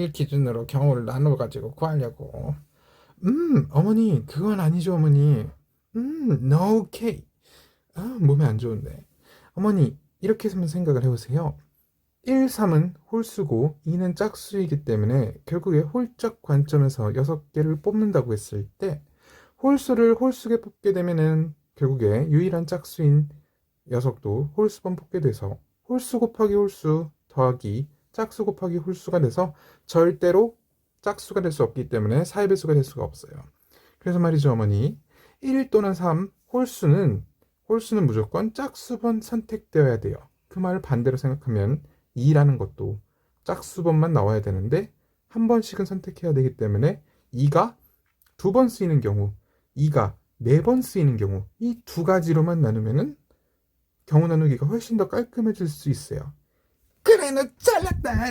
1 기준으로 경우를 나눠 가지고 구하려고. 음, 어머니, 그건 아니죠, 어머니. 음, no okay. 아, 몸에 안 좋은데. 어머니, 이렇게 한번 생각을 해보세요. 1, 3은 홀수고 2는 짝수이기 때문에 결국에 홀짝 관점에서 6개를 뽑는다고 했을 때 홀수를 홀수게 뽑게 되면은 결국에 유일한 짝수인 녀석도 홀수번 뽑게 돼서 홀수 곱하기 홀수 더하기 짝수 곱하기 홀수가 돼서 절대로 짝수가 될 수 없기 때문에 4의 배수가 될 수가 없어요. 그래서 말이죠, 어머니. 1 또는 3 홀수는 홀수는 무조건 짝수번 선택되어야 돼요. 그 말을 반대로 생각하면 2라는 것도 짝수번만 나와야 되는데 한 번씩은 선택해야 되기 때문에 2가 두 번 쓰이는 경우, 2가 네 번 쓰이는 경우 이 두 가지로만 나누면은 경우 나누기가 훨씬 더 깔끔해질 수 있어요. 그래 너 잘났다.